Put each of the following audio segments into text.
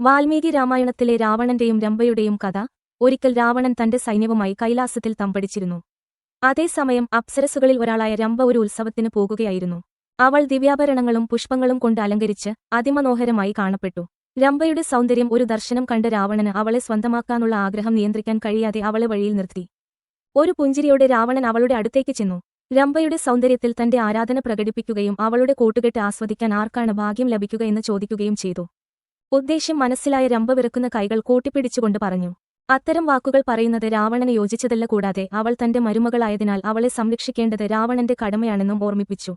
വാൽമീകി രാമായണത്തിലെ രാവണന്റെയും രംഭയുടെയും കഥ ഒരിക്കൽ രാവണൻ തന്റെ സൈന്യവുമായി കൈലാസത്തിൽ തമ്പടിച്ചിരുന്നു. അതേസമയം അപ്സരസുകളിൽ ഒരാളായ രംഭ ഒരു ഉത്സവത്തിന് പോകുകയായിരുന്നു. അവൾ ദിവ്യാഭരണങ്ങളും പുഷ്പങ്ങളും കൊണ്ട് അലങ്കരിച്ച് അതിമനോഹരമായി കാണപ്പെട്ടു. രംഭയുടെ സൗന്ദര്യം ഒരു ദർശനം കണ്ട രാവണന് അവളെ സ്വന്തമാക്കാനുള്ള ആഗ്രഹം നിയന്ത്രിക്കാൻ കഴിയാതെ അവളെ വഴിയിൽ നിർത്തി. ഒരു പുഞ്ചിരിയോടെ രാവണൻ അവളുടെ അടുത്തേക്ക് ചെന്നു. രംഭയുടെ സൗന്ദര്യത്തിൽ തന്റെ ആരാധന പ്രകടിപ്പിക്കുകയും അവളുടെ കൂട്ടുകെട്ട് ആസ്വദിക്കാൻ ആർക്കാണ് ഭാഗ്യം ലഭിക്കുക എന്ന് ചോദിക്കുകയും ചെയ്തു. ഉദ്ദേശ്യം മനസ്സിലായ രംഭ വിറക്കുന്ന കൈകൾ കൂട്ടിപ്പിടിച്ചുകൊണ്ട് പറഞ്ഞു. അത്തരം വാക്കുകൾ പറയുന്നത് രാവണന് യോജിച്ചതല്ല കൂടാതെ അവൾ തന്റെ മരുമകളായതിനാൽ അവളെ സംരക്ഷിക്കേണ്ടത് രാവണന്റെ കടമയാണെന്നും ഓർമ്മിപ്പിച്ചു.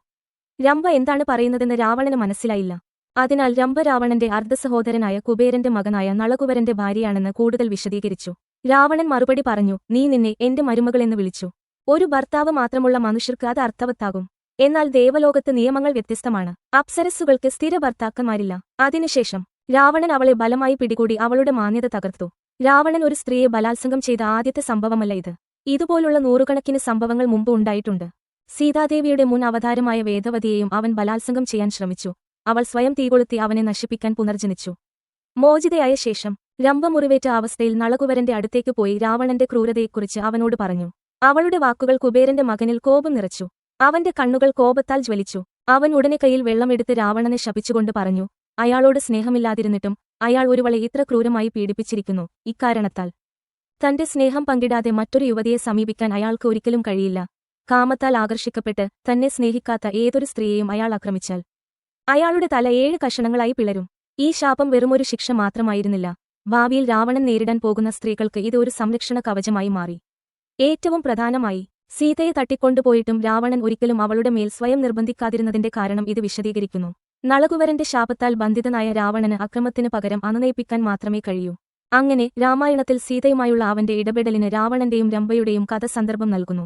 രംഭ എന്താണ് പറയുന്നതെന്ന് രാവണന് മനസ്സിലായില്ല. അതിനാൽ രംഭ രാവണന്റെ അർദ്ധസഹോദരനായ കുബേരന്റെ മകനായ നളകുവരന്റെ ഭാര്യയാണെന്ന് കൂടുതൽ വിശദീകരിച്ചു. രാവണൻ മറുപടി പറഞ്ഞു നീ നിന്നെ എന്റെ മരുമകളെന്ന് വിളിച്ചു. ഒരു ഭർത്താവ് മാത്രമുള്ള മനുഷ്യർക്ക് അത് അർത്ഥവത്താകും. എന്നാൽ ദേവലോകത്ത് നിയമങ്ങൾ വ്യത്യസ്തമാണ്. അപ്സരസ്സുകൾക്ക് സ്ഥിര ഭർത്താക്കന്മാരില്ല അതിനുശേഷം രാവണൻ അവളെ ബലമായി പിടികൂടി അവളുടെ മാന്യത തകർത്തു. രാവണൻ ഒരു സ്ത്രീയെ ബലാത്സംഗം ചെയ്ത ആദ്യത്തെ സംഭവമല്ല ഇത്. ഇതുപോലുള്ള നൂറുകണക്കിന് സംഭവങ്ങൾ മുമ്പ് ഉണ്ടായിട്ടുണ്ട്. സീതാദേവിയുടെ മുൻ അവതാരമായ വേദവതിയെയും അവൻ ബലാത്സംഗം ചെയ്യാൻ ശ്രമിച്ചു. അവൾ സ്വയം തീകൊളുത്തി അവനെ നശിപ്പിക്കാൻ പുനർജനിച്ചു. മോചിതയായ ശേഷം രംഭ മുറിവേറ്റ അവസ്ഥയിൽ നളകുവരന്റെ അടുത്തേക്ക് പോയി രാവണന്റെ ക്രൂരതയെക്കുറിച്ച് അവനോട് പറഞ്ഞു. അവളുടെ വാക്കുകൾ കുബേരന്റെ മകനിൽ കോപം നിറച്ചു. അവന്റെ കണ്ണുകൾ കോപത്താൽ ജ്വലിച്ചു. അവൻ ഉടനെ കയ്യിൽ വെള്ളമെടുത്ത് രാവണനെ ശപിച്ചുകൊണ്ട് പറഞ്ഞു അയാളോട് സ്നേഹമില്ലാതിരുന്നിട്ടും അയാൾ ഒരുവളെ ഇത്ര ക്രൂരമായി പീഡിപ്പിച്ചിരിക്കുന്നു. ഇക്കാരണത്താൽ തന്റെ സ്നേഹം പങ്കിടാതെ മറ്റൊരു യുവതിയെ സമീപിക്കാൻ അയാൾക്ക് ഒരിക്കലും കഴിയില്ല. കാമത്താൽ ആകർഷിക്കപ്പെട്ട് തന്നെ സ്നേഹിക്കാത്ത ഏതൊരു സ്ത്രീയെയും അയാൾ ആക്രമിച്ചാൽ അയാളുടെ തല ഏഴ് കഷണങ്ങളായി പിളരും. ഈ ശാപം വെറുമൊരു ശിക്ഷ മാത്രമായിരുന്നില്ല. ഭാവിയിൽ രാവണൻ നേരിടാൻ പോകുന്ന സ്ത്രീകൾക്ക് ഇത് ഒരു സംരക്ഷണ കവചമായി മാറി. ഏറ്റവും പ്രധാനമായി സീതയെ തട്ടിക്കൊണ്ടുപോയിട്ടും രാവണൻ ഒരിക്കലും അവളുടെ മേൽ സ്വയം നിർബന്ധിക്കാതിരുന്നതിന്റെ കാരണം ഇത് വിശദീകരിക്കുന്നു. നളകുവരന്റെ ശാപത്താൽ ബന്ധിതനായ രാവണന് അക്രമത്തിന് പകരം അനുനയിപ്പിക്കാൻ മാത്രമേ കഴിയൂ. അങ്ങനെ രാമായണത്തിൽ സീതയുമായുള്ള അവന്റെ ഇടപെടലിന് രാവണന്റെയും രംഭയുടെയും കഥ സന്ദർഭം നൽകുന്നു.